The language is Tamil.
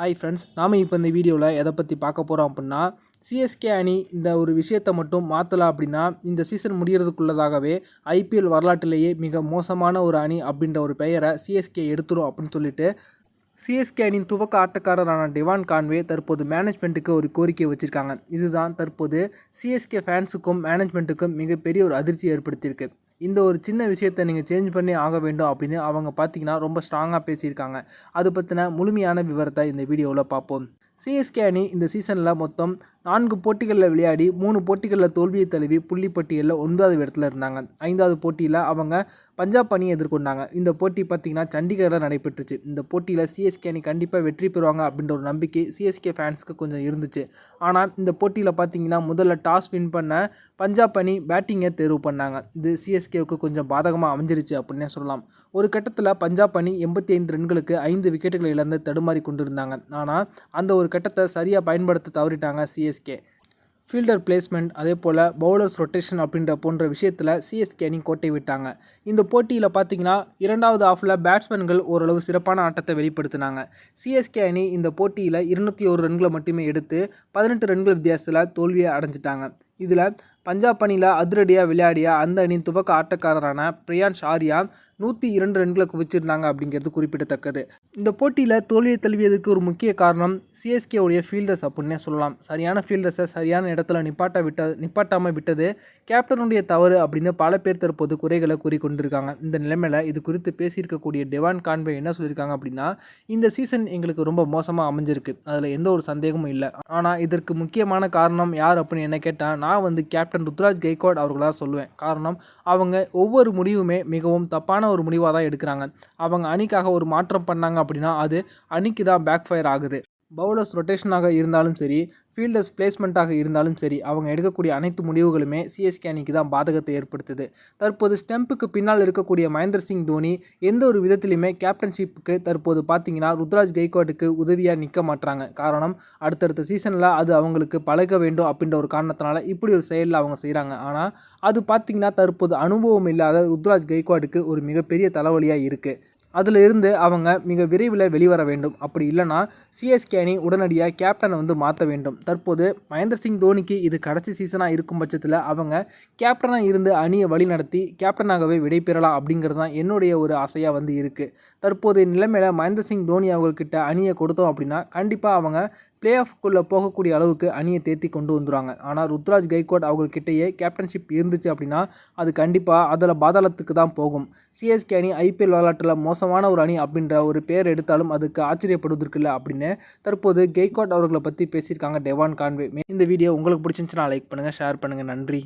ஹாய் ஃப்ரெண்ட்ஸ் நாம் இப்போ இந்த வீடியோவில் எதை பற்றி பார்க்க போகிறோம் அப்படின்னா சிஎஸ்கே அணி இந்த ஒரு விஷயத்தை மட்டும் மாற்றலாம் அப்படின்னா இந்த சீசன் முடிகிறதுக்குள்ளதாகவே ஐபிஎல் வரலாற்றிலேயே மிக மோசமான ஒரு அணி அப்படின்ற ஒரு பெயரை சிஎஸ்கே எடுத்துரும் அப்படின்னு சொல்லிட்டு சிஎஸ்கே அணியின் துவக்க ஆட்டக்காரரான டிவான் கான்வே தற்போது மேனேஜ்மெண்ட்டுக்கு ஒரு கோரிக்கை வச்சுருக்காங்க. இதுதான் தற்போது சிஎஸ்கே ஃபேன்ஸுக்கும் மேனேஜ்மெண்ட்டுக்கும் மிகப்பெரிய ஒரு அதிர்ச்சி ஏற்படுத்தியிருக்கு. இந்த ஒரு சின்ன விஷயத்தை நீங்கள் சேஞ்ச் பண்ணி ஆக வேண்டும் அப்படின்னு அவங்க பார்த்தீங்கன்னா ரொம்ப ஸ்ட்ராங்காக பேசியிருக்காங்க. அது பற்றின முழுமையான விவரத்தை இந்த வீடியோவில் பார்ப்போம். சிஎஸ்கே அணி இந்த சீசனில் மொத்தம் நான்கு போட்டிகளில் விளையாடி மூணு போட்டிகளில் தோல்வியை தழுவி புள்ளிப்பட்டியலில் ஒன்பதாவது இடத்துல இருந்தாங்க. ஐந்தாவது போட்டியில் அவங்க பஞ்சாப் அணியை எதிர்கொண்டாங்க. இந்த போட்டி பார்த்திங்கன்னா சண்டிகரில் நடைபெற்றுச்சு. இந்த போட்டியில் சிஎஸ்கே அணி கண்டிப்பாக வெற்றி பெறுவாங்க அப்படின்ற ஒரு நம்பிக்கை சிஎஸ்கே ஃபேன்ஸ்க்கு கொஞ்சம் இருந்துச்சு. ஆனால் இந்த போட்டியில் பார்த்திங்கன்னா முதல்ல டாஸ் வின் பண்ண பஞ்சாப் அணி பேட்டிங்கை தேர்வு பண்ணாங்க. இது சிஎஸ்கேவுக்கு கொஞ்சம் பாதகமாக அமைஞ்சிருச்சு அப்படின்னே சொல்லலாம். ஒரு கட்டத்தில் பஞ்சாப் அணி எண்பத்தி ஐந்து ரன்களுக்கு ஐந்து விக்கெட்டுகளை இழந்து தடுமாறி கொண்டிருந்தாங்க. ஆனால் அந்த ஒரு கட்டத்தை சரியாக பயன்படுத்த தவறிட்டாங்க சிஎஸ்கே ஃபீல்டர் பிளேஸ்மெண்ட் அதே போல் பவுலர்ஸ் ரொட்டேஷன் அப்படின்ற போன்ற விஷயத்தில் சிஎஸ்கே அணி கோட்டை விட்டாங்க. இந்த போட்டியில் பார்த்தீங்கன்னா இரண்டாவது ஆஃபில் பேட்ஸ்மேன்கள் ஓரளவு சிறப்பான ஆட்டத்தை வெளிப்படுத்தினாங்க. சிஎஸ்கே அணி இந்த போட்டியில் இருநூற்றி ஒரு ரன்களை மட்டுமே எடுத்து பதினெட்டு ரன்கள் வித்தியாசத்தில் தோல்வியை அடைஞ்சிட்டாங்க. இதில் பஞ்சாப் அணியில் அதிரடியாக விளையாடிய அந்த அணியின் துவக்க ஆட்டக்காரரான பிரியான்ஷ் ஆர்யா நூற்றி இரண்டு ரன்களை குவிச்சிருந்தாங்க அப்படிங்கிறது குறிப்பிடத்தக்கது. இந்த போட்டியில் தோல்வியை தழுவியதுக்கு ஒரு முக்கிய காரணம் சிஎஸ்கே உடைய ஃபீல்டர்ஸ் அப்படின்னே சொல்லலாம். சரியான ஃபீல்டர்ஸை சரியான இடத்துல நிப்பாட்ட விட்ட நிப்பாட்டாமல் விட்டது கேப்டனுடைய தவறு அப்படின்னு பல பேர் தற்போது குறைகளை கூறிக்கொண்டிருக்காங்க. இந்த நிலைமையில் இது குறித்து பேசியிருக்கக்கூடிய டெவான் கான்வே என்ன சொல்லியிருக்காங்க அப்படின்னா இந்த சீசன் எங்களுக்கு ரொம்ப மோசமாக அமைஞ்சிருக்கு. அதில் எந்த ஒரு சந்தேகமும் இல்லை. ஆனால் இதற்கு முக்கியமான காரணம் யார் அப்படின்னு என்ன கேட்டால் நான் வந்து கேப்டன் ருத்ராஜ் கெய்க்வாட் அவர்களாக சொல்லுவேன். காரணம் அவங்க ஒவ்வொரு முடிவுமே மிகவும் தப்பான ஒரு முடிவாக தான் எடுக்கிறாங்க. அவங்க அணிக்காக ஒரு மாற்றம் பண்ணாங்க அப்படின்னா அது அணிக்கு தான் பேக் ஃபயர் ஆகுது. பவுலர்ஸ் ரொட்டேஷனாக இருந்தாலும் சரி ஃபீல்டர்ஸ் பிளேஸ்மெண்ட்டாக இருந்தாலும் சரி அவங்க எடுக்கக்கூடிய அனைத்து முடிவுகளுமே சிஎஸ்கே அணிக்கு தான் பாதகத்தை ஏற்படுத்துது. தற்போது ஸ்டெம்புக்கு பின்னால் இருக்கக்கூடிய மகேந்திர சிங் தோனி எந்த ஒரு விதத்திலையுமே கேப்டன்ஷிப்புக்கு தற்போது பார்த்தீங்கன்னா ருத்ராஜ் கெய்க்வாட்டுக்கு உதவியாக நிற்க மாட்டாங்க காரணம் அடுத்தடுத்த சீசனில் அது அவங்களுக்கு பழக வேண்டும் அப்படின்ற ஒரு காரணத்தினால இப்படி ஒரு செயலில் அவங்க செய்கிறாங்க ஆனால் அது பார்த்திங்கன்னா தற்போது அனுபவம் இல்லாத ருத்ராஜ் கெய்க்வாட்டுக்கு ஒரு மிகப்பெரிய தலைவலியாக இருக்குது அதில் இருந்து அவங்க மிக விரைவில் வெளிவர வேண்டும். அப்படி இல்லைனா சிஎஸ்கே அணி உடனடியாக கேப்டனை வந்து மாற்ற வேண்டும். தற்போது மகேந்திர சிங் தோனிக்கு இது கடைசி சீசனாக இருக்கும் பட்சத்தில் அவங்க கேப்டனாக இருந்து அணியை வழிநடத்தி கேப்டனாகவே விடைபெறலாம் அப்படிங்கிறது தான் என்னுடைய ஒரு ஆசையாக வந்து இருக்குது தற்போதைய நிலைமையில் மகேந்திர சிங் தோனி அவங்கக்கிட்ட அணியை கொடுத்தோம் அப்படின்னா கண்டிப்பாக அவங்க பிளே ஆஃப்குள்ளே போகக்கூடிய அளவுக்கு அணியை தேர்த்தி கொண்டு வந்துடுவாங்க ஆனால் ருத்ராஜ் கைக்வாட் அவங்கக்கிட்டேயே கேப்டன்ஷிப் இருந்துச்சு அப்படின்னா அது கண்டிப்பாக அதில் பாதாளத்துக்கு தான் போகும். சிஎஸ்கே அணி ஐபிஎல் வரலாற்றில் மோசமான ஒரு அணி அப்படின்ற ஒரு பேர் எடுத்தாலும் அதுக்கு ஆச்சரியப்படுவதற்கு இல்லை அப்படின்னு தற்போது கெய்க்வாட் அவர்களை பற்றி பேசியிருக்காங்க டெவான் கான்வே. இந்த வீடியோ உங்களுக்கு பிடிச்சிருந்துச்சுன்னா லைக் பண்ணுங்கள் ஷேர் பண்ணுங்கள் நன்றி.